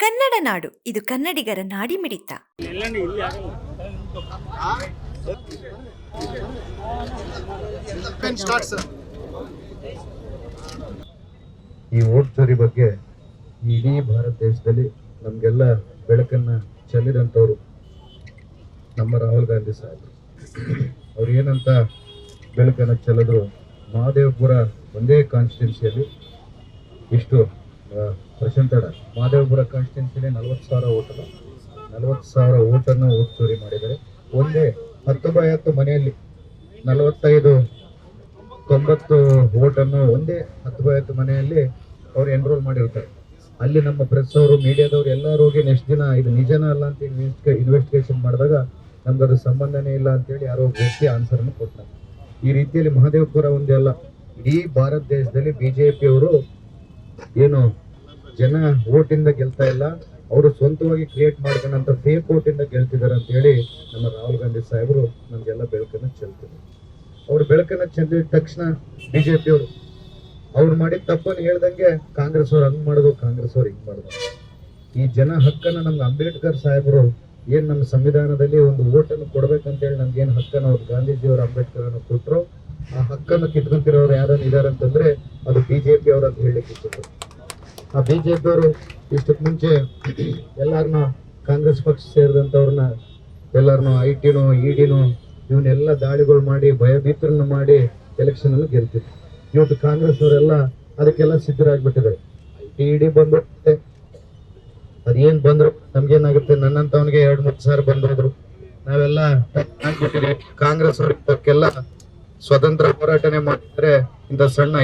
ಕನ್ನಡ ನಾಡು. ಇದು ಕನ್ನಡಿಗರ ನಾಡಿ ಮಿಡಿತ ಈ ಓಟ್ ಸರಿ ಬಗ್ಗೆ ಇಡೀ ಭಾರತ ದೇಶದಲ್ಲಿ ನಮಗೆಲ್ಲ ಬೆಳಕನ್ನ ಚೆಲ್ಲಿದಂಥವ್ರು ನಮ್ಮ ರಾಹುಲ್ ಗಾಂಧಿ ಸಾಹೇಬರು. ಅವ್ರು ಏನಂತ ಬೆಳಕನ್ನ ಚೆಲ್ಲಿದ್ರು, ಮಹಾದೇವಪುರ ಒಂದೇ ಕಾನ್ಸ್ಟಿಟ್ಯೂನ್ಸಿಯಲ್ಲಿ ಇಷ್ಟು ಪ್ರಶಾಂತಡ ಮಹಾದೇವಪುರ ಕಾನ್ಸ್ಟಿಟ್ಯೂನ್ಸಿಲಿ ನಲವತ್ತು ಸಾವಿರ ಓಟರ್ ನಲವತ್ತು ಸಾವಿರ ಓಟನ್ನು ಓಟ್ ಚೋರಿ ಮಾಡಿದ್ದಾರೆ. ಒಂದೇ ಹತ್ತು ಬೈ ಹತ್ತು ಮನೆಯಲ್ಲಿ ನಲವತ್ತೈದು, ತೊಂಬತ್ತು ಓಟನ್ನು ಒಂದೇ ಹತ್ತು ಬೈ ಹತ್ತು ಮನೆಯಲ್ಲಿ ಅವ್ರು ಎನ್ರೋಲ್ ಮಾಡಿರ್ತಾರೆ. ಅಲ್ಲಿ ನಮ್ಮ ಪ್ರೆಸ್ ಅವರು ಮೀಡಿಯಾದವ್ರು ಎಲ್ಲರೂ ಹೋಗಿ ನೆಕ್ಸ್ಟ್ ದಿನ ಇದು ನಿಜನ ಅಲ್ಲ ಅಂತ ಇನ್ವೆಸ್ಟಿಗೇಷನ್ ಮಾಡಿದಾಗ ನಮ್ಗೆ ಅದು ಸಂಬಂಧನೇ ಇಲ್ಲ ಅಂತೇಳಿ ಯಾರೋ ವ್ಯಕ್ತಿ ಆನ್ಸರ್ ಅನ್ನು ಕೊಡ್ತಾರೆ ಈ ರೀತಿಯಲ್ಲಿ ಮಹಾದೇವಪುರ ಒಂದೇ ಅಲ್ಲ, ಇಡೀ ಭಾರತ ದೇಶದಲ್ಲಿ ಬಿಜೆಪಿ ಅವರು ಏನು ಜನ ಓಟಿಂದ ಗೆಲ್ತಾ ಇಲ್ಲ, ಅವರು ಸ್ವಂತವಾಗಿ ಕ್ರಿಯೇಟ್ ಮಾಡ್ಕೊಂಡಂತ ಫೇಕ್ ಓಟಿಂದ ಗೆಲ್ತಿದ್ದಾರೆ ಅಂತ ಹೇಳಿ ನಮ್ಮ ರಾಹುಲ್ ಗಾಂಧಿ ಸಾಹೇಬರು ನಮ್ಗೆಲ್ಲ ಬೆಳಕನ್ನ ಚೆಲ್ತಿದ್ರು. ಅವ್ರು ಬೆಳಕನ್ನ ಚೆಲ್ಲಿದ ತಕ್ಷಣ ಬಿಜೆಪಿ ಅವರು, ಅವ್ರು ಮಾಡಿದ ತಪ್ಪನ್ನು ಹೇಳ್ದಂಗೆ ಕಾಂಗ್ರೆಸ್ ಅವ್ರು ಹಂಗ್ ಮಾಡೋದು, ಕಾಂಗ್ರೆಸ್ ಅವ್ರು ಹಿಂಗ್ ಮಾಡಿದ್ರು ಈ ಜನ ಹಕ್ಕನ್ನ ನಮ್ಗೆ ಅಂಬೇಡ್ಕರ್ ಸಾಹೇಬರು ಏನ್ ನಮ್ಮ ಸಂವಿಧಾನದಲ್ಲಿ ಒಂದು ಓಟನ್ನು ಕೊಡ್ಬೇಕಂತೇಳಿ ನಮ್ಗೆ ಏನ್ ಹಕ್ಕನ್ನು ಅವ್ರು ಗಾಂಧೀಜಿಯವರು ಅಂಬೇಡ್ಕರ್ ಅನ್ನು ಕೊಟ್ರು, ಆ ಹಕ್ಕನ್ನು ಕಿತ್ಕೊಂತಿರೋರು ಯಾರನ್ನ ಇದಾರೆ ಅಂತಂದ್ರೆ ಅದು ಬಿಜೆಪಿ ಅವ್ರು ಅಂತ ಹೇಳಲಿಕ್ಕೆ ಇಷ್ಟಪಡ್ತಾರೆ ಬಿ ಜೆ ಪಿಯವರು ಇಷ್ಟಕ್ಕೆ ಮುಂಚೆ ಎಲ್ಲರನ್ನ ಕಾಂಗ್ರೆಸ್ ಪಕ್ಷ ಸೇರಿದಂಥವ್ರನ್ನ ಎಲ್ಲರನ್ನೂ ಐ ಟಿನೋ ಇ ಡಿನೋ ಇವನ್ನೆಲ್ಲ ದಾಳಿಗಳು ಮಾಡಿ, ಭಯಭೀತರನ್ನು ಮಾಡಿ ಎಲೆಕ್ಷನ್ ಅಲ್ಲಿ ಗೆಲ್ತಿದ್ರು. ಇವತ್ತು ಕಾಂಗ್ರೆಸ್ ಅವರೆಲ್ಲ ಅದಕ್ಕೆಲ್ಲ ಸಿದ್ಧರಾಗ್ಬಿಟ್ಟಿದ್ದಾರೆ. ಟಿ ಡಿ ಬಂದು ಅದೇನ್ ಬಂದ್ರು, ನಮ್ಗೇನಾಗುತ್ತೆ ನನ್ನಂತವನಿಗೆ ಎರಡ್ ಮೂರ್ ಸಾವಿರ ಬಂದೋದ್ರು ನಾವೆಲ್ಲ ಆಗ್ಬಿಟ್ಟಿದೆ ಕಾಂಗ್ರೆಸ್ ಅವ್ರ ಇದಕ್ಕೆಲ್ಲ ಸ್ವತಂತ್ರ ಹೋರಾಟನೆ ಮಾಡಿದ್ರೆ ಇಂಥ ಸಣ್ಣ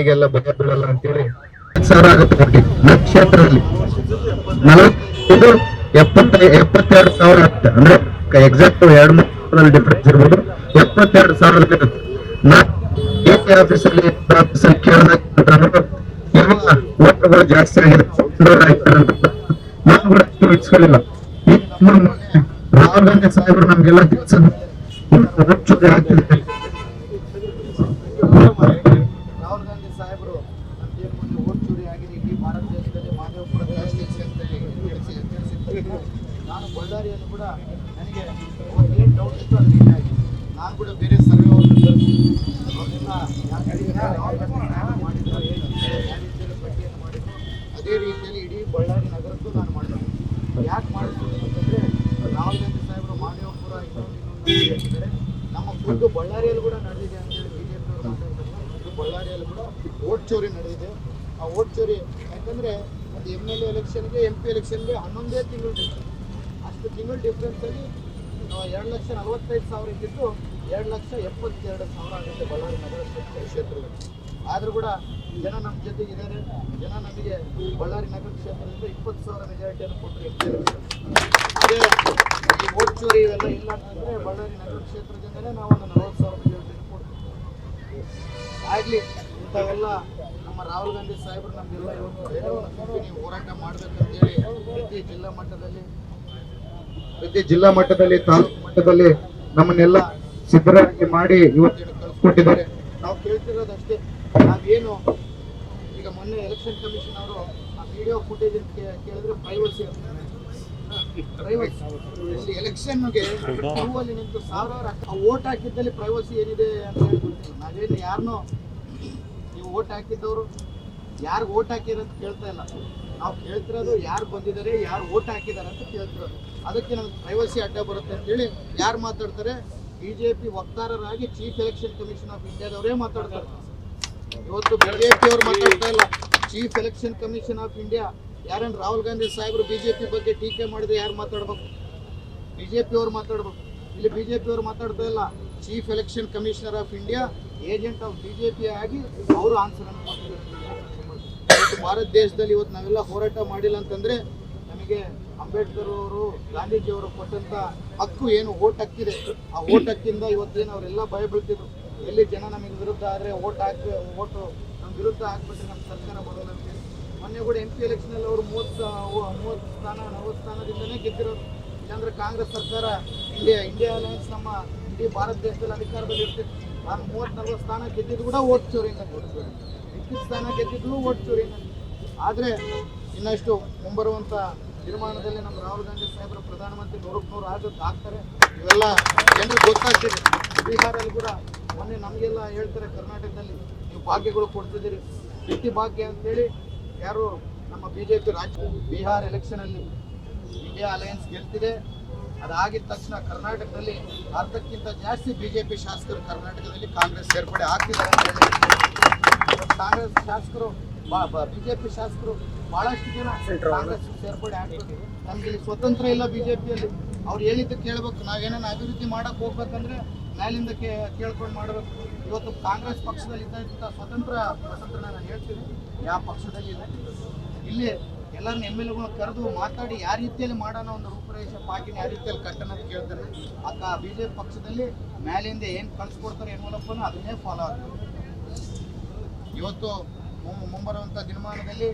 ಈಗೆಲ್ಲ ಭಯ ಬೀಳಲ್ಲ ಅಂತೇಳಿ ಸಾವಿರ ಆಗುತ್ತೆ ಒಟ್ಟಿಗೆ ನಮ್ಮ ಕ್ಷೇತ್ರದಲ್ಲಿ ನಲವತ್ತೈದು, ಎಪ್ಪತ್ತ, ಎಪ್ಪತ್ತೆರಡು ಸಾವಿರ ಆಗುತ್ತೆ. ಅಂದ್ರೆ ಎಕ್ಸಾಕ್ಟ್ ಎರಡು ಮೂರು ಡಿಫ್ರೆನ್ಸ್ ಇರ್ಬೋದು. ಎಪ್ಪತ್ತೆರಡು ಸಾವಿರ ಇರುತ್ತೆ. ನಾ ಎ ಆಫೀಸಲ್ಲಿ ಆಫೀಸಲ್ಲಿ ಕೇಳಿದಾಗ ಇರುವ ಓಟ್ಗಳು ಜಾಸ್ತಿ ಆಗಿದೆ. ನಾನು ಕೂಡ ಅಷ್ಟು ನಮ್ಮ ಮೊನ್ನೆ ರಾಹುಲ್ ಗಾಂಧಿ ಸಾಹೇಬರು ನಮ್ಗೆಲ್ಲ ತಿಳಿಸಿದ್ರು ಆಗ್ತಿದೆ. ಅದೇ ರೀತಿಯಲ್ಲಿ ಇಡೀ ಬಳ್ಳಾರಿ ನಗರಕ್ಕೂ ನಾನು ಮಾಡ್ತೀನಿ. ಯಾಕೆ ಮಾಡ್ತೀನಿ ಅಂತಂದರೆ, ರಾಹುಲ್ ಗಾಂಧಿ ಸಾಹೇಬರು ಮಾದೇವಪುರ ಇನ್ನೊಂದು ನಮ್ಮ ಖುದ್ದು ಬಳ್ಳಾರಿಯಲ್ಲಿ ಕೂಡ ನಡೆದಿದೆ ಅಂತೇಳಿ ಬಿ ಜೆ ಪಿ ಅವರು ಮಾತಾಡ್ತಾರೆ ಇದು ಬಳ್ಳಾರಿಯಲ್ಲಿ ಕೂಡ ಓಟ್ ಚೋರಿ ನಡೆದಿದೆ. ಆ ಓಟ್ ಚೋರಿ ಯಾಕಂದರೆ ಅದು ಎಂ ಎಲ್ ಎ ಎಲೆಕ್ಷನ್ಗೆ ಎಂ ಪಿ ಎಲೆಕ್ಷನ್ಗೆ ಹನ್ನೊಂದೇ ತಿಂಗಳು ಡಿಫ್ರೆನ್ಸ್ ಅಷ್ಟು ತಿಂಗಳು ಡಿಫ್ರೆನ್ಸಲ್ಲಿ ಎರಡು ಲಕ್ಷ ನಲವತ್ತೈದು ಸಾವಿರ ಇದ್ದಿದ್ದು ಎರಡು ಲಕ್ಷ ಎಪ್ಪತ್ತೆರಡು ಸಾವಿರ ಆಗುತ್ತೆ ಬಳ್ಳಾರಿ ನಗರ ಕ್ಷೇತ್ರ- ಕ್ಷೇತ್ರದಲ್ಲಿ. ಆದರೂ ಕೂಡ ಜನ ನಮ್ಮ ಜೊತೆ ಇದ್ದಾರೆ. ಜನ ನಮಗೆ ಬಳ್ಳಾರಿ ನಗರ ಕ್ಷೇತ್ರದಿಂದ ಇಪ್ಪತ್ತು ಸಾವಿರ ಮೆಜಾರಿಟಿಯನ್ನು ಕೊಟ್ಟರು. ಅದೇ ಈ ಓಟ್ ಚೋರಿ ಇವೆಲ್ಲ ಇಲ್ಲ ಅಂತಂದ್ರೆ ಬಳ್ಳಾರಿ ನಗರ ಕ್ಷೇತ್ರದಿಂದಲೇ ನಾವು ಒಂದು ನಲವತ್ತು ಸಾವಿರ ಮೆಜಾರಿಟಿಯನ್ನು ಕೊಡ್ತೀವಿ. ಆಗಲಿ ಇಂಥವೆಲ್ಲ ನಮ್ಮ ರಾಹುಲ್ ಗಾಂಧಿ ಸಾಹೇಬರು ನಮಗೆಲ್ಲ ಇವತ್ತು ನೀವು ಹೋರಾಟ ಮಾಡಬೇಕಂತೇಳಿ ಪ್ರತಿ ಜಿಲ್ಲಾ ಮಟ್ಟದಲ್ಲಿ ಪ್ರತಿ ಜಿಲ್ಲಾ ಮಟ್ಟದಲ್ಲಿ ತಾಲೂಕು ಮಟ್ಟದಲ್ಲಿ ನಮ್ಮನ್ನೆಲ್ಲ ಸಿದ್ಧರಾಗಿ ಮಾಡಿ ಇವತ್ತು ಕಳಿಸ್ಕೊಟ್ಟಿದ್ದಾರೆ ನಾವು ಕೇಳ್ತಿರೋದು ನಾವೇನು ಈಗ ಮೊನ್ನೆ ಎಲೆಕ್ಷನ್ ಕಮಿಷನ್ ಅವರು ಆ ವಿಡಿಯೋ ಫುಟೇಜ್ ಕೇಳಿದ್ರೆ ಪ್ರೈವಸಿ ಪ್ರೈವಸಿ ಎಲೆಕ್ಷನ್ಗೆ ಕ್ಯೂ ಅಲ್ಲಿ ನಿಂತು ಸಾವಿರಾರು ಓಟ್ ಹಾಕಿದ್ದಲ್ಲಿ ಪ್ರೈವಸಿ ಏನಿದೆ ಅಂತ ಹೇಳಿ ಗೊತ್ತಿಲ್ಲ ನಾವೇನು ಯಾರನ್ನೂ ನೀವು ಓಟ್ ಹಾಕಿದ್ದವರು, ಯಾರು ಓಟ್ ಹಾಕಿರ ಅಂತ ಕೇಳ್ತಾ ಇಲ್ಲ. ನಾವು ಕೇಳ್ತಿರೋದು ಯಾರು ಬಂದಿದ್ದಾರೆ, ಯಾರು ಓಟ್ ಹಾಕಿದ್ದಾರೆ ಅಂತ ಕೇಳ್ತಿರೋದು. ಅದಕ್ಕೆ ನಮ್ಗೆ ಪ್ರೈವಸಿ ಅಡ್ಡ ಬರುತ್ತೆ ಅಂತೇಳಿ ಯಾರು ಮಾತಾಡ್ತಾರೆ? ಬಿಜೆಪಿ ವಕ್ತಾರರಾಗಿ ಚೀಫ್ ಎಲೆಕ್ಷನ್ ಕಮಿಷನ್ ಆಫ್ ಇಂಡಿಯಾದವರೇ ಮಾತಾಡ್ತಾರೆ. ಇವತ್ತು ಬಿಜೆಪಿ ಅವರು ಮಾತಾಡ್ತಾ ಇಲ್ಲ. Chief election commission of India ಯಾರನ್ನ ರಾಹುಲ್ ಗಾಂಧಿ ಸಾಹೇಬರು ಬಿಜೆಪಿ ಬಗ್ಗೆ ಟೀಕೆ ಮಾಡಿದ್ರೆ ಯಾರು ಮಾತಾಡ್ಬೇಕು? ಬಿಜೆಪಿ ಅವ್ರು ಮಾತಾಡ್ಬೇಕು. ಇಲ್ಲಿ ಬಿಜೆಪಿ ಅವ್ರು ಮಾತಾಡ್ತಾ ಇಲ್ಲ. Chief election commissioner of India agent of BJP ಆಗಿ ಅವರು ಆನ್ಸರ್ ಅನ್ನು ಭಾರತ ದೇಶದಲ್ಲಿ ಇವತ್ತು ನಾವೆಲ್ಲ ಹೋರಾಟ ಮಾಡಿಲ್ಲ ಅಂತಂದ್ರೆ ನಮಗೆ ಅಂಬೇಡ್ಕರ್ ಅವರು, ಗಾಂಧೀಜಿ ಅವರು ಕೊಟ್ಟಂತ ಹಕ್ಕು ಏನು? ಓಟ್ ಹಕ್ಕಿದೆ. ಆ ಓಟ್ ಹಕ್ಕಿಂದ ಇವತ್ತೇನು ಅವರೆಲ್ಲ ಭಯ ಬೀಳ್ತಿದ್ರು. ಎಲ್ಲಿ ಜನ ನಮಗೆ ವಿರುದ್ಧ ಆದರೆ ಓಟ್ ಹಾಕಿ ಓಟು ನಮ್ಮ ವಿರುದ್ಧ ಹಾಕ್ಬಿಟ್ಟು ನಮ್ಮ ಸರ್ಕಾರ ಬರೋದಂತೆ ಮೊನ್ನೆ ಕೂಡ ಎಂ ಪಿ ಎಲೆಕ್ಷನಲ್ಲಿ ಅವರು ಮೂವತ್ತು ಮೂವತ್ತು ಸ್ಥಾನ, ನಲವತ್ತು ಸ್ಥಾನದಿಂದನೇ ಗೆದ್ದಿರೋದು ಇಲ್ಲಾಂದ್ರೆ ಕಾಂಗ್ರೆಸ್ ಸರ್ಕಾರ ಇಂಡಿಯಾ ಇಂಡಿಯಾ ಅಲಯನ್ಸ್ ನಮ್ಮ ಇಡೀ ಭಾರತ ದೇಶದಲ್ಲಿ ಅಧಿಕಾರದಲ್ಲಿ ಇರ್ತಿತ್ತು ನಾನು ಮೂವತ್ತು ನಲ್ವತ್ತು ಸ್ಥಾನ ಗೆದ್ದಿದ್ದು ಕೂಡ ಓಟ್ ಚೋರಿಯಿಂದ ಗೆದ್ದಿದ್ದು ಸ್ಥಾನ ಗೆದ್ದಿದ್ದು ಓಟ್ ಚೋರಿಯಿಂದ ಆದರೆ ಇನ್ನಷ್ಟು ಮುಂಬರುವಂಥ ನಿರ್ಮಾಣದಲ್ಲಿ ನಮ್ಮ ರಾಹುಲ್ ಗಾಂಧಿ ಸಾಹೇಬರು ಪ್ರಧಾನಮಂತ್ರಿ ನೂರಕ್ಕೆ ನೂರು ಆಗುತ್ತೆ ಆಗ್ತಾರೆ ಇವೆಲ್ಲ ಜನರಿಗೆ ಗೊತ್ತಾಗ್ತಿದೆ. ಬಿಹಾರಲ್ಲಿ ಕೂಡ ಮೊನ್ನೆ ನಮಗೆಲ್ಲ ಹೇಳ್ತಾರೆ ಕರ್ನಾಟಕದಲ್ಲಿ ನೀವು ಭಾಗ್ಯಗಳು ಕೊಡ್ತಿದ್ದೀರಿ. ವ್ಯಕ್ತಿ ಭಾಗ್ಯ ಅಂತೇಳಿ ಯಾರು ನಮ್ಮ ಬಿ ಜೆ ಪಿ ರಾಜ್ಯ ಬಿಹಾರ್ ಎಲೆಕ್ಷನಲ್ಲಿ ಇಂಡಿಯಾ ಅಲಯನ್ಸ್ ಗೆಲ್ತಿದೆ. ಅದಾಗಿದ ತಕ್ಷಣ ಕರ್ನಾಟಕದಲ್ಲಿ ಅರ್ಧಕ್ಕಿಂತ ಜಾಸ್ತಿ ಬಿ ಜೆ ಪಿ ಶಾಸಕರು ಕರ್ನಾಟಕದಲ್ಲಿ ಕಾಂಗ್ರೆಸ್ ಸೇರ್ಪಡೆ ಆಗ್ತಿದ್ದಾರೆ ಅಂತ ಹೇಳಿ. ಕಾಂಗ್ರೆಸ್ ಶಾಸಕರು ಪಿ ಶಾಸಕರು ಬಹಳಷ್ಟು ಜನ ಕಾಂಗ್ರೆಸ್ ಸೇರ್ಪಡೆ ಆಗ್ತದೆ ನಮ್ಗೆ ಇಲ್ಲಿ ಸ್ವತಂತ್ರ ಇಲ್ಲ ಬಿಜೆಪಿಯಲ್ಲಿ ಅವ್ರು ಹೇಳಿದ್ದು ಕೇಳಬೇಕು. ನಾವೇನೇನು ಅಭಿವೃದ್ಧಿ ಮಾಡಕ್ಕೆ ಹೋಗ್ಬೇಕಂದ್ರೆ ಮೇಲಿಂದ ಕೇ ಕೇಳ್ಕೊಂಡು ಮಾಡಬೇಕು ಇವತ್ತು ಕಾಂಗ್ರೆಸ್ ಪಕ್ಷದಲ್ಲಿ ಇದ್ದಂಥ ಸ್ವತಂತ್ರ ಸ್ವತಂತ್ರ ನಾನು ಹೇಳ್ತೀನಿ. ಯಾವ ಪಕ್ಷದಲ್ಲಿ ಇಲ್ಲ ಇಲ್ಲಿ ಎಲ್ಲರನ್ನ ಎಂ ಎಲ್ ಎಗಳು ಕರೆದು ಮಾತಾಡಿ ಯಾವ ರೀತಿಯಲ್ಲಿ ಮಾಡೋಣ ಒಂದು ರೂಪರೇಷ ಪಾರ್ಟಿನ ಯಾವ ರೀತಿಯಲ್ಲಿ ಕಟ್ಟಣ ಅಂತ ಕೇಳ್ತಾರೆ. ಅಕ್ಕ ಬಿ ಜೆ ಪಿ ಪಕ್ಷದಲ್ಲಿ ಮೇಲಿಂದ ಏನು ಕಳ್ಸಿಕೊಡ್ತಾರೆ ಯಡಿಯೂರಪ್ಪನ ಅದನ್ನೇ ಫಾಲೋ ಆಗ್ತದೆ. ಇವತ್ತು ಮುಂಬರುವಂಥ ದಿನಮಾನದಲ್ಲಿ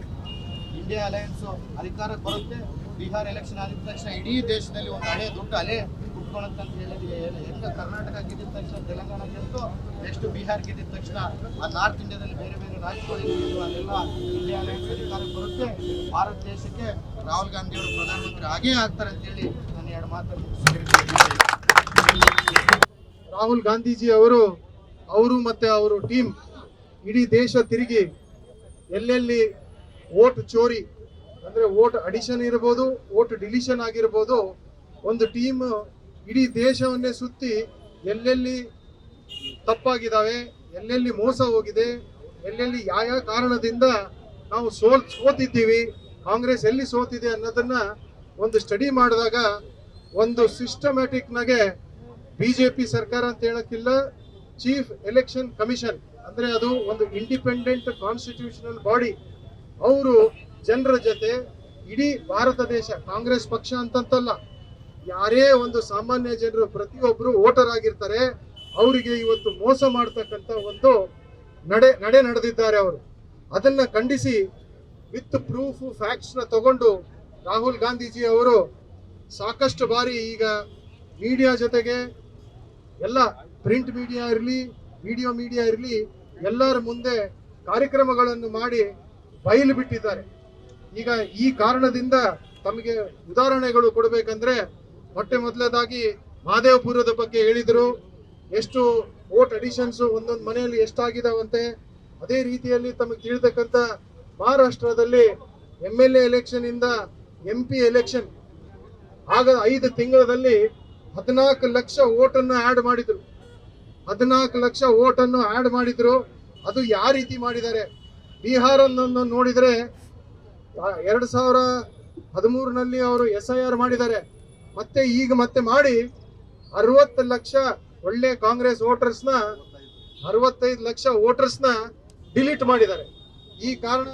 ಇಂಡಿಯಾ ಅಲಯನ್ಸು ಅಧಿಕಾರಕ್ಕೆ ಬರುತ್ತೆ. ಬಿಹಾರ್ ಎಲೆಕ್ಷನ್ ಆದ ತಕ್ಷಣ ಇಡೀ ದೇಶದಲ್ಲಿ ಒಂದು ಹಳೆ, ದೊಡ್ಡ ಅಲೆ ಕುಟ್ಕೊಳತ್ತೆ ಅಂತ ಹೇಳಿದ್ರೆ ಹೆಂಗೆ ಕರ್ನಾಟಕ ಗೆದ್ದಿದ ತಕ್ಷಣ ತೆಲಂಗಾಣ ಗೆದ್ದು ನೆಕ್ಸ್ಟ್ ಬಿಹಾರ್ ಗೆದ್ದಿದ ತಕ್ಷಣ, ಆ ನಾರ್ತ್ ಇಂಡಿಯಾದಲ್ಲಿ ಬೇರೆ ಬೇರೆ ರಾಜ್ಯಗಳು ಏನಿದ್ವು ಅಲ್ಲೆಲ್ಲ ಇಂಡಿಯಾ ಅಧಿಕಾರಕ್ಕೆ ಬರುತ್ತೆ ಭಾರತ ದೇಶಕ್ಕೆ ರಾಹುಲ್ ಗಾಂಧಿ ಅವರು ಪ್ರಧಾನಮಂತ್ರಿ ಆಗೇ ಆಗ್ತಾರೆ ಅಂತೇಳಿ ನಾನು ಎರಡು ಮಾತನ್ನು. ರಾಹುಲ್ ಗಾಂಧೀಜಿ ಅವರು ಅವರು ಮತ್ತೆ ಅವರು ಟೀಮ್ ಇಡೀ ದೇಶ ತಿರುಗಿ ಎಲ್ಲೆಲ್ಲಿ ಓಟ್ ಚೋರಿ, ಅಂದ್ರೆ ಓಟ್ ಅಡಿಷನ್ ಇರ್ಬೋದು ಓಟ್ ಡಿಲಿಷನ್ ಆಗಿರ್ಬೋದು, ಒಂದು ಟೀಮ್ ಇಡೀ ದೇಶವನ್ನೇ ಸುತ್ತಿ ಎಲ್ಲೆಲ್ಲಿ ತಪ್ಪಾಗಿದ್ದಾವೆ, ಎಲ್ಲೆಲ್ಲಿ ಮೋಸ ಹೋಗಿದೆ, ಎಲ್ಲೆಲ್ಲಿ ಯಾವ ಕಾರಣದಿಂದ ನಾವು ಸೋಲ್, ಸೋತಿದ್ದೀವಿ, ಕಾಂಗ್ರೆಸ್ ಎಲ್ಲಿ ಸೋತಿದೆ ಅನ್ನೋದನ್ನ ಒಂದು ಸ್ಟಡಿ ಮಾಡಿದಾಗ ಒಂದು ಸಿಸ್ಟಮ್ಯಾಟಿಕ್ನಾಗೆ ಬಿಜೆಪಿ ಸರ್ಕಾರ ಅಂತ ಹೇಳಕ್ಕಿಲ್ಲ ಚೀಫ್ ಎಲೆಕ್ಷನ್ ಕಮಿಷನ್ ಅಂದ್ರೆ ಅದು ಒಂದು ಇಂಡಿಪೆಂಡೆಂಟ್ ಕಾನ್ಸ್ಟಿಟ್ಯೂಷನಲ್ ಬಾಡಿ ಅವರು ಜನರ ಜೊತೆ ಇಡೀ ಭಾರತ ದೇಶ, ಕಾಂಗ್ರೆಸ್ ಪಕ್ಷ ಅಂತಂತಲ್ಲ ಯಾರೇ ಒಂದು ಸಾಮಾನ್ಯ ಜನರು ಪ್ರತಿಯೊಬ್ಬರು ವೋಟರ್ ಆಗಿರ್ತಾರೆ, ಅವರಿಗೆ ಇವತ್ತು ಮೋಸ ಮಾಡ್ತಕ್ಕಂಥ ಒಂದು ನಡೆ ನಡೆ ನಡೆದಿದ್ದಾರೆ ಅವರು. ಅದನ್ನ ಖಂಡಿಸಿ ವಿತ್ ಪ್ರೂಫ್ ಫ್ಯಾಕ್ಟ್ಸ್ನ ತಗೊಂಡು ರಾಹುಲ್ ಗಾಂಧೀಜಿ ಅವರು ಸಾಕಷ್ಟು ಬಾರಿ ಈಗ ಮೀಡಿಯಾ ಜೊತೆಗೆ ಎಲ್ಲ ಪ್ರಿಂಟ್ ಮೀಡಿಯಾ ಇರಲಿ, ವಿಡಿಯೋ ಮೀಡಿಯಾ ಇರಲಿ, ಎಲ್ಲರ ಮುಂದೆ ಕಾರ್ಯಕ್ರಮಗಳನ್ನು ಮಾಡಿ ಬಯಲು ಬಿಟ್ಟಿದ್ದಾರೆ. ಈಗ ಈ ಕಾರಣದಿಂದ ತಮಗೆ ಉದಾಹರಣೆಗಳು ಕೊಡಬೇಕಂದ್ರೆ ಮೊಟ್ಟೆ ಮೊದಲದಾಗಿ ಮಹದೇವಪುರದ ಬಗ್ಗೆ ಹೇಳಿದರು. ಎಷ್ಟು ವೋಟ್ ಅಡಿಷನ್ಸ್ ಒಂದೊಂದು ಮನೆಯಲ್ಲಿ ಎಷ್ಟಾಗಿದಾವಂತೆ. ಅದೇ ರೀತಿಯಲ್ಲಿ ತಮಗೆ ತಿಳಿತಕ್ಕಂಥ ಮಹಾರಾಷ್ಟ್ರದಲ್ಲಿ ಎಂ ಎಲ್ ಎ ಎಲೆಕ್ಷನ್ ಇಂದ ಎಂ ಪಿ ಎಲೆಕ್ಷನ್ ಆಗ ಐದು ತಿಂಗಳಲ್ಲಿ ಹದಿನಾಲ್ಕು ಲಕ್ಷ ಓಟನ್ನು ಆ್ಯಡ್ ಮಾಡಿದ್ರು. ಹದಿನಾಲ್ಕು ಲಕ್ಷ ಓಟನ್ನು ಆ್ಯಡ್ ಮಾಡಿದ್ರು. ಅದು ಯಾವ ರೀತಿ ಮಾಡಿದ್ದಾರೆ? ಬಿಹಾರ ನೋಡಿದರೆ ಎರಡು ಸಾವಿರ ಹದಿಮೂರನಲ್ಲಿ ಅವರು ಎಸ್ ಐ ಆರ್ ಮಾಡಿದ್ದಾರೆ. ಮತ್ತೆ ಈಗ ಮತ್ತೆ ಮಾಡಿ ಅರವತ್ತು ಲಕ್ಷ ಒಳ್ಳೆ ಕಾಂಗ್ರೆಸ್ ವೋಟರ್ಸ್ನ ಅರವತ್ತೈದು ಲಕ್ಷ ವೋಟರ್ಸ್ನ ಡಿಲೀಟ್ ಮಾಡಿದ್ದಾರೆ. ಈ ಕಾರಣ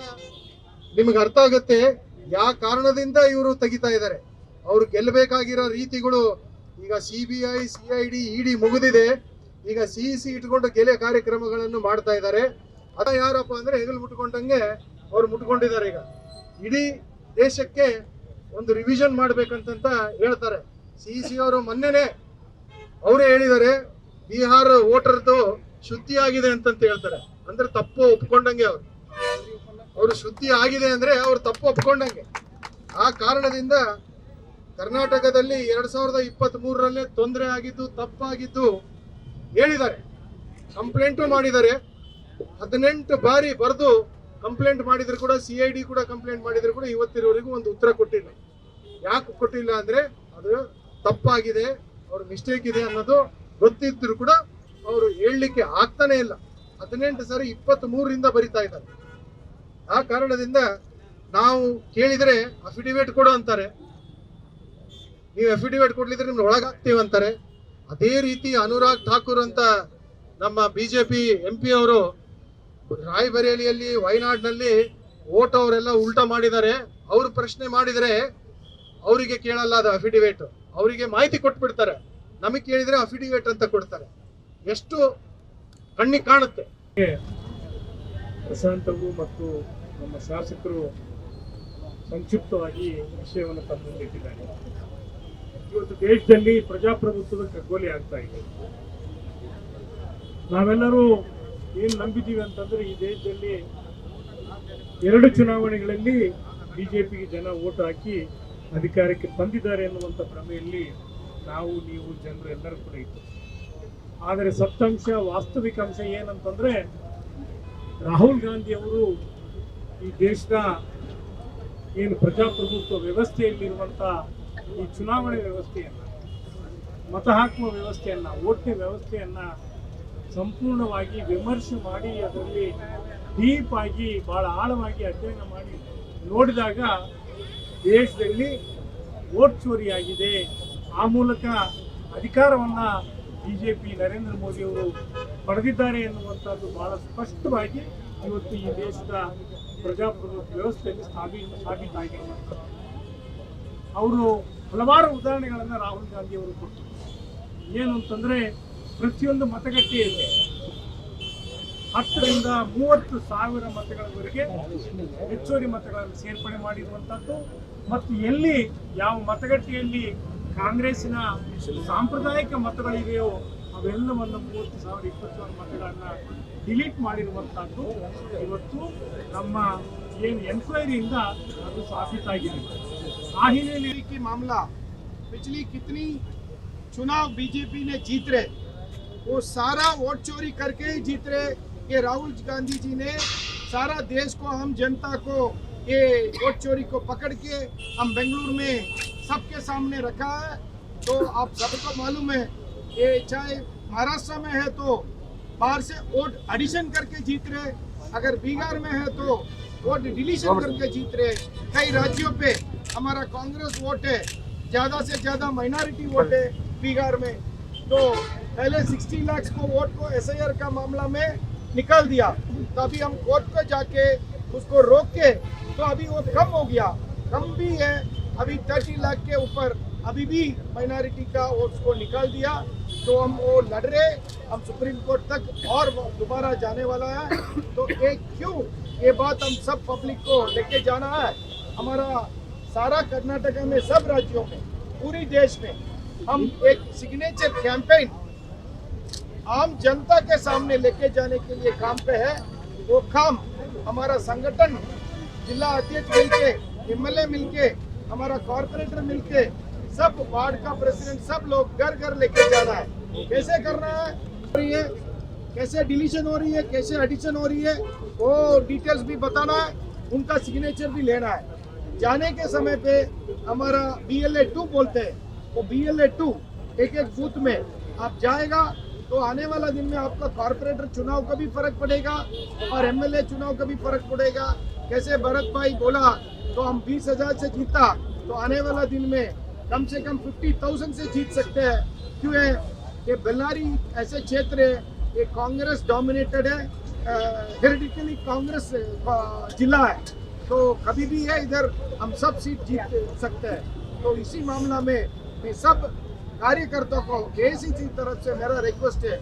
ನಿಮಗೆ ಅರ್ಥ ಆಗುತ್ತೆ ಯಾವ ಕಾರಣದಿಂದ ಇವರು ತೆಗಿತಾ ಇದ್ದಾರೆ. ಅವ್ರು ಗೆಲ್ಲಬೇಕಾಗಿರೋ ರೀತಿಗಳು ಈಗ C B I C I D ED ಮುಗಿದಿದೆ. ಈಗ ಸಿ ಸಿ ಇಟ್ಕೊಂಡು ಗೆಲೆ ಕಾರ್ಯಕ್ರಮಗಳನ್ನು ಮಾಡ್ತಾ ಇದ್ದಾರೆ. ಅದ ಯಾರಪ್ಪ ಅಂದ್ರೆ ಹೆಗಲು ಮುಟ್ಕೊಂಡಂಗೆ ಅವ್ರು ಮುಟ್ಕೊಂಡಿದ್ದಾರೆ ಈಗ. ಇಡೀ ದೇಶಕ್ಕೆ ಒಂದು ರಿವಿಷನ್ ಮಾಡ್ಬೇಕಂತ ಹೇಳ್ತಾರೆ. ಸಿ ಸಿ ಅವರು ಮೊನ್ನೆನೆ ಅವರೇ ಹೇಳಿದ್ದಾರೆ, ಬಿಹಾರ ವೋಟರ್ದು ಶುದ್ಧಿ ಆಗಿದೆ ಅಂತಂತ ಹೇಳ್ತಾರೆ. ಅಂದ್ರೆ ತಪ್ಪು ಒಪ್ಕೊಂಡಂಗೆ ಅವ್ರು. ಅವರು ಶುದ್ಧಿ ಆಗಿದೆ ಅಂದ್ರೆ ಅವ್ರು ತಪ್ಪು ಒಪ್ಕೊಂಡಂಗೆ. ಆ ಕಾರಣದಿಂದ ಕರ್ನಾಟಕದಲ್ಲಿ ಎರಡ್ ಸಾವಿರದ ಇಪ್ಪತ್ತ್ ಮೂರರಲ್ಲೇ ತೊಂದರೆ ಆಗಿದ್ದು, ತಪ್ಪಾಗಿದ್ದು ಹೇಳಿದ್ದಾರೆ. ಕಂಪ್ಲೇಂಟು ಮಾಡಿದ್ದಾರೆ. ಹದಿನೆಂಟು ಬಾರಿ ಬರೆದು ಕಂಪ್ಲೇಂಟ್ ಮಾಡಿದ್ರು ಕೂಡ ಸಿ ಐ ಡಿ ಕೂಡ ಕಂಪ್ಲೇಂಟ್ ಮಾಡಿದ್ರು ಕೂಡ ಇವತ್ತಿರೋರಿಗೂ ಒಂದು ಉತ್ತರ ಕೊಟ್ಟಿಲ್ಲ. ಯಾಕೆ ಕೊಟ್ಟಿಲ್ಲ ಅಂದ್ರೆ ಅದು ತಪ್ಪಾಗಿದೆ, ಅವ್ರ ಮಿಸ್ಟೇಕ್ ಇದೆ ಅನ್ನೋದು ಗೊತ್ತಿದ್ರು ಕೂಡ ಅವರು ಹೇಳಲಿಕ್ಕೆ ಆಗ್ತಾನೇ ಇಲ್ಲ. ಹದಿನೆಂಟು ಸಾರಿ ಇಪ್ಪತ್ತ್ ಮೂರರಿಂದ ಬರಿತಾ ಇದ್ದಾರೆ. ಆ ಕಾರಣದಿಂದ ನಾವು ಕೇಳಿದ್ರೆ ಅಫಿಡವಿಟ್ ಕೊಡು ಅಂತಾರೆ. ನೀವು ಅಫಿಡಿವೇಟ್ ಕೊಡ್ಲಿದ್ರೆ ನಿಮ್ಗೆ ಒಳಗಾಗ್ತೀವಿ ಅಂತಾರೆ. ಅದೇ ರೀತಿ ಅನುರಾಗ್ ಠಾಕೂರ್ ಅಂತ ನಮ್ಮ ಬಿಜೆಪಿ ಎಂ ಪಿ ಅವರು ರಾಯ್ಬರೇಲಿಯಲ್ಲಿ, ವಯನಾಡ್ನಲ್ಲಿ ಓಟ್ ಅವರೆಲ್ಲ ಉಲ್ಟಾ ಮಾಡಿದ್ದಾರೆ. ಅವರು ಪ್ರಶ್ನೆ ಮಾಡಿದರೆ ಅವರಿಗೆ ಕೇಳಲ್ಲ ಅದು ಅಫಿಡಿವೇಟ್ ಅವರಿಗೆ ಮಾಹಿತಿ ಕೊಟ್ಬಿಡ್ತಾರೆ. ನಮಗೆ ಕೇಳಿದ್ರೆ ಅಫಿಡಿವೇಟ್ ಅಂತ ಕೊಡ್ತಾರೆ. ಎಷ್ಟು ಕಣ್ಣಿಗೆ ಕಾಣುತ್ತೆ. ಪ್ರಶಾಂತವು ಮತ್ತು ನಮ್ಮ ಶಾಸಕರು ಸಂಕ್ಷಿಪ್ತವಾಗಿ ವಿಷಯವನ್ನು ಮುಂದಿಟ್ಟಿದ್ದಾರೆ ಇವತ್ತು ದೇಶದಲ್ಲಿ ಪ್ರಜಾಪ್ರಭುತ್ವದ ಕಗ್ಗೊಲೆ ಆಗ್ತಾ ಇದೆ. ನಾವೆಲ್ಲರೂ ಏನ್ ನಂಬಿದ್ದೀವಿ ಅಂತಂದ್ರೆ ಈ ದೇಶದಲ್ಲಿ ಎರಡು ಚುನಾವಣೆಗಳಲ್ಲಿ ಬಿಜೆಪಿಗೆ ಜನ ಓಟ್ ಹಾಕಿ ಅಧಿಕಾರಕ್ಕೆ ಬಂದಿದ್ದಾರೆ ಎನ್ನುವಂಥ ಭ್ರಮೆಯಲ್ಲಿ ನಾವು, ನೀವು ಜನರು ಎಲ್ಲರೂ ಕೂಡ ಇತ್ತು ಆದರೆ ಸತ್ಯಾಂಶ ವಾಸ್ತವಿಕ ಅಂಶ ಏನಂತಂದ್ರೆ ರಾಹುಲ್ ಗಾಂಧಿ ಅವರು ಈ ದೇಶದ ಏನು ಪ್ರಜಾಪ್ರಭುತ್ವ ವ್ಯವಸ್ಥೆಯಲ್ಲಿರುವಂಥ ಈ ಚುನಾವಣೆ ವ್ಯವಸ್ಥೆಯನ್ನು, ಮತ ಹಾಕುವ ವ್ಯವಸ್ಥೆಯನ್ನು, ಓಟಿನ ವ್ಯವಸ್ಥೆಯನ್ನು ಸಂಪೂರ್ಣವಾಗಿ ವಿಮರ್ಶೆ ಮಾಡಿ ಅದರಲ್ಲಿ ಡೀಪ್ ಆಗಿ ಬಹಳ ಆಳವಾಗಿ ಅಧ್ಯಯನ ಮಾಡಿ ನೋಡಿದಾಗ ದೇಶದಲ್ಲಿ ವೋಟ್ ಚೋರಿಯಾಗಿದೆ ಆ ಮೂಲಕ ಅಧಿಕಾರವನ್ನು ಬಿ ಜೆ ಪಿ ನರೇಂದ್ರ ಮೋದಿಯವರು ಪಡೆದಿದ್ದಾರೆ ಎನ್ನುವಂಥದ್ದು ಬಹಳ ಸ್ಪಷ್ಟವಾಗಿ ಇವತ್ತು ಈ ದೇಶದ ಪ್ರಜಾಪ್ರಭುತ್ವ ವ್ಯವಸ್ಥೆಯಲ್ಲಿ ಸ್ಥಾಪಿತ ಸಾಬೀತಾಗಿರುವಂಥದ್ದು ಅವರು ಹಲವಾರು ಉದಾಹರಣೆಗಳನ್ನು ರಾಹುಲ್ ಗಾಂಧಿ ಅವರು ಕೊಟ್ಟರು. ಏನು ಅಂತಂದ್ರೆ ಪ್ರತಿಯೊಂದು ಮತಗಟ್ಟೆಯಲ್ಲಿ ಹತ್ತರಿಂದ ಮೂವತ್ತು ಸಾವಿರ ಮತಗಳವರೆಗೆ ಹೆಚ್ಚುವರಿ ಮತಗಳನ್ನು ಸೇರ್ಪಡೆ ಮಾಡಿರುವಂಥದ್ದು ಮತ್ತು ಎಲ್ಲಿ ಯಾವ ಮತಗಟ್ಟೆಯಲ್ಲಿ ಕಾಂಗ್ರೆಸ್ಸಿನ ಸಾಂಪ್ರದಾಯಿಕ ಮತಗಳಿವೆಯೋ ಅವೆಲ್ಲವನ್ನು ಮೂವತ್ತು ಸಾವಿರ ಇಪ್ಪತ್ತು ಸಾವಿರ ಮತಗಳನ್ನ ಡಿಲೀಟ್ ಮಾಡಿರುವಂಥದ್ದು ಇವತ್ತು ನಮ್ಮ ಏನು ಎನ್ಕ್ವೈರಿಯಿಂದ ಅದು ಸಾಬೀತಾಗಿದೆ ಆ ಹಿನ್ನೆಲೆಯಲ್ಲಿ की मामला पिछली कितनी चुनाव बीजेपी ने जीत रहे वो सारा वोट चोरी करके ही जीत रहे ये राहुल गांधी जी ने। सारा देश को, हम जनता को ये वोट चोरी को पकड़ के हम बेंगलुरु में सबके सामने रखा है। तो आप सबको मालूम है, ये चाहे महाराष्ट्र में है तो बाहर से वोट एडिशन करके जीत रहे, अगर बिहार में है तो वोट डिलीशन करके जीत रहे। कई राज्यों पे हमारा कांग्रेस वोट है, ज़्यादा से ज़्यादा माइनॉरिटी वोट है बिहार में। तो पहले 60 लाख को वोट को एस का मामला में निकाल दिया। तो अभी हम कोर्ट पे जाके उसको रोक के तो अभी वो कम हो गया। कम भी है, अभी 30 लाख के ऊपर अभी भी माइनॉरिटी का वोट्स को निकाल दिया। तो हम वो लड़ रहे, हम सुप्रीम कोर्ट तक और दोबारा जाने वाला है। तो एक क्यों? ये बात हम सब पब्लिक को लेके जाना है। हमारा सारा कर्नाटका में, सब राज्यों में, पूरी देश में हम एक सिग्नेचर कैंपेन आम जनता के सामने लेके जाने के लिए काम पे है। वो काम हमारा संगठन, जिला अध्यक्ष मिलके, एमएलए मिलके, हमारा कॉर्पोरेटर मिलके, सब वार्ड का प्रेसिडेंट सब लोग घर घर लेके जाना है। कैसे करना है? हो है। कैसे डिलीशन हो रही है? कैसे एडिशन हो रही है? वो डिटेल्स भी बताना है। उनका सिग्नेचर भी लेना है। जाने के समय पे हमारा बी एल ए टू बोलते हैं। वो बी एल ए टू एक एक बूथ में। आप जाएगा तो आने वाला दिन में आपका कॉर्पोरेटर चुनाव का भी फ़र्क पड़ेगा और एमएलए चुनाव का भी फ़र्क पड़ेगा। कैसे भरत भाई बोला तो हम बीस हज़ार से जीता तो आने वाला दिन में कम से कम फिफ्टी थाउज़ेंड से जीत सकते हैं। क्यों है? ये बेल्लारी ऐसे क्षेत्र है, ये कांग्रेस डोमिनेटेड है हेरिडिकली कांग्रेस जिला है। तो कभी भी है इधर, हम सब सीट जीत सकते हैं। तो इसी मामला में मैं सब कार्यकर्ताओं को एसीसी तरफ़ से मेरा रिक्वेस्ट है।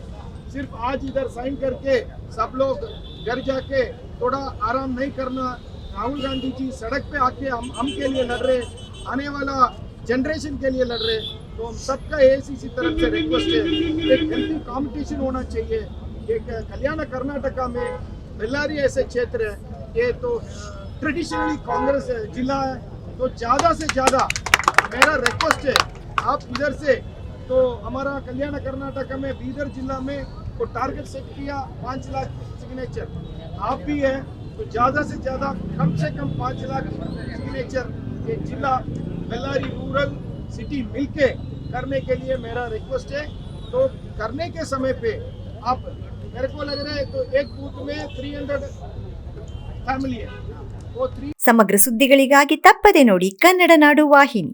सिर्फ़ आज इधर साइन करके सब लोग घर जाके थोड़ा आराम नहीं करना। राहुल गांधी जी सड़क पे आके हम हम के लिए लड़ रहे आने वाला जनरेशन के लिए लड़ रहे तो हम सबका एसीसी तरफ़ से रिक्वेस्ट है एक हेल्थी कंपटीशन होना चाहिए। एक कल्याण कर्नाटका में बेल्लारी ऐसे क्षेत्र है। ये तो ट्रेडिशनली कांग्रेस जिला है। तो ज़्यादा से ज़्यादा मेरा रिक्वेस्ट है आप इधर से तो हमारा कल्याण कर्नाटका में बीदर जिला में को टारगेट सेट किया पाँच लाख सिग्नेचर आप भी है तो ज़्यादा से ज़्यादा कम से कम पाँच लाख सिग्नेचर ये जिला बेल्लारी रूरल सिटी मिलके करने के लिए मेरा रिक्वेस्ट है तो करने के समय पे आप मेरे को लग रहा है तो एक बूथ में 300 फैमिली है वो थ्री ಸಮಗ್ರ ಸುದ್ದಿಗಳಿಗಾಗಿ ತಪ್ಪದೆ ನೋಡಿ ಕನ್ನಡ ನಾಡು ವಾಹಿನಿ